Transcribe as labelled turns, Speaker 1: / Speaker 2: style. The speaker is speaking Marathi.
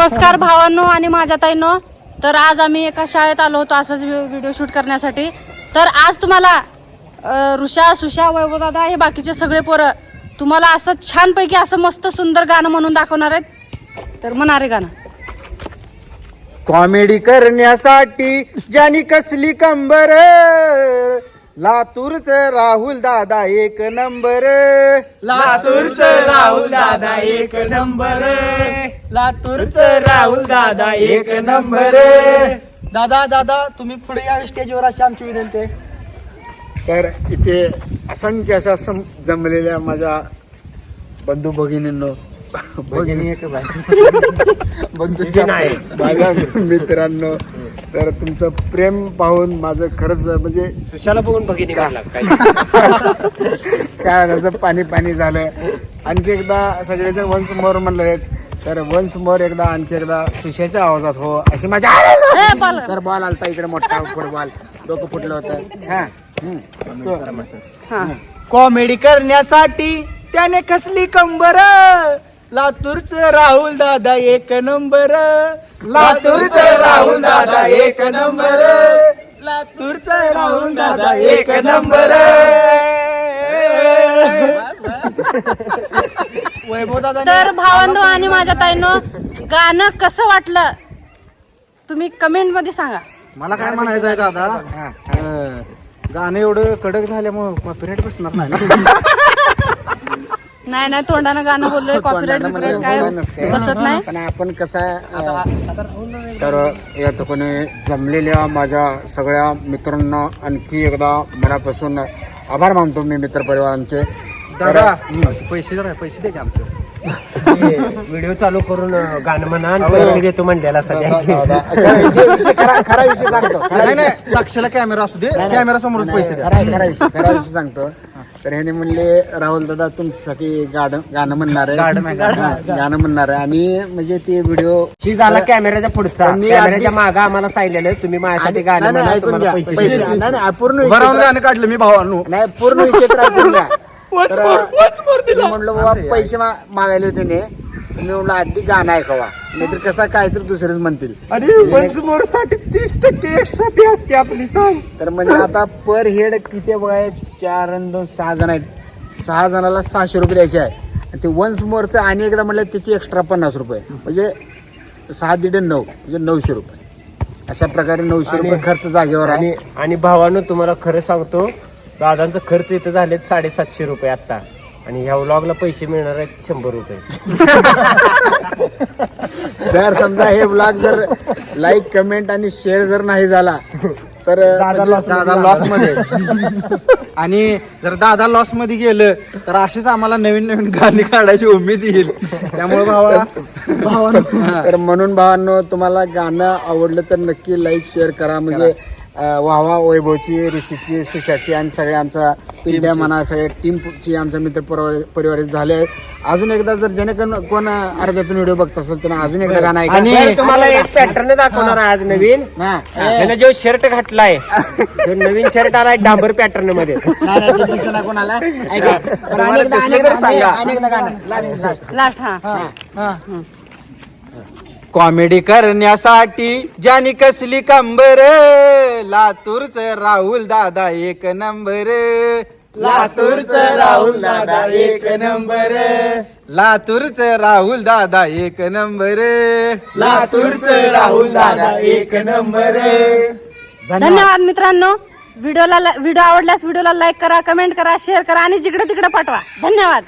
Speaker 1: नमस्कार भावांनो आणि माझ्या ताईंनो. तर आज आम्ही एका शाळेत आलो होतो असंच व्हिडिओ शूट करण्यासाठी. तर आज तुम्हाला ऋषा सुषा वैभव दादा हे बाकीचे सगळे पोरं तुम्हाला असं छानपैकी असं मस्त सुंदर गाणं म्हणून दाखवणार आहेत. तर म्हणा रे गाणं.
Speaker 2: कॉमेडी करण्यासाठी ज्यानी कसली कंबर लातूरच राहुल दादा एक नंबर.
Speaker 3: लातूरच राहुल दादा एक नंबर. लातूरच राहुल दादा एक नंबर. दादा दादा तुम्ही पुढे या स्टेजवर अशी आमची विनंती आहे.
Speaker 2: तर इथे असंख्य अशा सम जमलेल्या माझ्या बंधू भगिनींनो. भगिनी एकच आहे. बंधू. माझ्या मित्रांनो. तर तुमचं प्रेम पाहून माझं खरंच म्हणजे
Speaker 3: सुशाला बघून भगिनी काय?
Speaker 2: पाणी पाणी झालं. आणखी एकदा सगळेजण वन्स मोर म्हणले तर वन्स मोर एकदा आणखी एकदा सुशाच्या आवाजात हो अशी माझ्या. तर बॉल आलता इकडे मोठा फुटबॉल डोकं फुटलं होतं हा.
Speaker 1: हा
Speaker 3: कॉमेडी करण्यासाठी त्याने कसली कंबर लातूरच राहुल दादा एक नंबर लातूरच राहुल दादा एक नंबर लातूरच राहुल दादा एक नंबर
Speaker 1: तर भावांनो आणि माझ्या ताईंनो गाणं कसं वाटलं तुम्ही कमेंटमध्ये सांगा
Speaker 4: मला काय म्हणायचं आहे दादा
Speaker 2: हा.
Speaker 4: गाणं एवढं कडक झाल्यामुळे कॉपीराईट बसणार नाही ना.
Speaker 1: नाही नाही तोंडानं गाणं बोललोय कॉपीराईट काय
Speaker 2: बोलायला नसते.
Speaker 1: बसत नाही
Speaker 2: पण आपण कसं तर या ठिकाणी जमलेल्या माझ्या सगळ्या मित्रांना आणखी एकदा मनापासून आभार मानतो मी मित्र परिवारांचे तर
Speaker 4: दादा. पैसे जरा पैसे दे की आमचं.
Speaker 3: व्हिडिओ चालू करून गाणं म्हणा आणि पैसे देतो म्हणलेला सगळ्या
Speaker 2: दादा, खरा- विषय सांगतो
Speaker 4: नाही नाही साक्षीला कॅमेरा असू दे कॅमेरा समोरच पैसे द्या.
Speaker 2: खरा खरा विषय खरा विषय सांगतो. तर ह्याने म्हणले राहुल दादा तुमच्यासाठी गाणं गाणं म्हणणार आहे.
Speaker 4: गाणं नाही, गाणं.
Speaker 2: हा, गाणं म्हणणार आहे. आणि म्हणजे ते व्हिडिओ
Speaker 3: शी झाला कॅमेऱ्याच्या पुढचा.
Speaker 2: तर मी
Speaker 3: कॅमेऱ्याच्या
Speaker 2: आधी-
Speaker 3: मागं आम्हाला सांगितलेलं तुम्ही माझ्यासाठी गाणं
Speaker 2: नाही, नाही,
Speaker 3: म्हणा
Speaker 2: ऐकून
Speaker 3: तुम्हाला
Speaker 2: घ्या.
Speaker 3: पैसे
Speaker 2: पैसे
Speaker 3: देतो.
Speaker 2: नाही नाही पूर्ण
Speaker 4: बरं
Speaker 2: विषय
Speaker 4: गाणं काढलं मी भावांनो.
Speaker 2: नाही पूर्ण विषय तर ऐकून घ्या तर मी म्हणलं बाबा पैसे मा- मागायले होते ने. मी म्हणलं आधी गाणं ऐकावा. नाहीतर कसं काय तर दुसरेच म्हणतील.
Speaker 3: आणि वन्स मोरसाठी तीस टक्के एक्स्ट्रा फी असते आपली सांग.
Speaker 2: तर म्हणजे आता पर हेड किती बघा चार आणि दोन सहा जण आहेत. सहा जणाला सहाशे रुपये द्यायचे आहे. आणि ते वन्स मोरचं आणि एकदा म्हणलं त्याची एक्स्ट्रा पन्नास रुपये. म्हणजे सहा दीड नऊ म्हणजे नऊशे रुपये. अशा प्रकारे नऊशे रुपये खर्च जागेवर आहे.
Speaker 3: आणि आणि भावानं तुम्हाला खरं सांगतो दादांचा खर्च इथं झालेत साडेसातशे रुपये आता आणि ह्या व्लॉगला पैसे मिळणार आहेत शंभर रुपये.
Speaker 2: जर समजा हे ब्लॉग जर लाईक कमेंट आणि शेअर जर नाही झाला तर
Speaker 3: दादा
Speaker 2: म्हणजे
Speaker 3: loss
Speaker 4: दादा लॉसमध्ये. आणि जर दादा लॉसमध्ये गेलं तर अशीच आम्हाला नवीन नवीन गाणी काढायची उमेद येईल. त्यामुळे भावा भावांनो.
Speaker 2: तर म्हणून भावांनो तुम्हाला गाणं आवडलं तर नक्की लाईक शेअर करा. म्हणजे वाहवा वैभवची ऋषीची सुशाची आणि सगळ्या आमचा पिंड्या म्हणा सगळ्या टीमची आमच्या मित्र परिवार परिवार झाले आहेत. अजून एकदा जर ज्याने कोण कोण अर्ध्यातून व्हिडिओ बघत असेल त्याने अजून एकदा गाणं ऐका.
Speaker 4: आणि-
Speaker 3: बरं, तुम्हाला एक पॅटर्न दाखवणार आहे आज नवीन.
Speaker 2: हा.
Speaker 3: त्यानं जो शर्ट घातलाय तो नवीन शर्ट आलाय डांबर
Speaker 2: पॅटर्नमध्ये दिसेना कोणाला ऐका. गाणं. लास्ट
Speaker 1: लास्ट हा.
Speaker 4: कॉमेडी करण्यासाठी ज्यानी कसली कंबर? लातूरच राहुल दादा एक नंबर.
Speaker 3: लातूरच राहुल दादा एक नंबर.
Speaker 4: लातूरच राहुल दादा एक नंबर.
Speaker 3: लातूरच राहुल दादा एक नंबर.
Speaker 1: धन्यवाद. मित्रांनो. व्हिडिओला व्हिडिओ आवडल्यास व्हिडिओला लाईक करा कमेंट करा शेअर करा आणि जिकडे तिकडे पाठवा. धन्यवाद.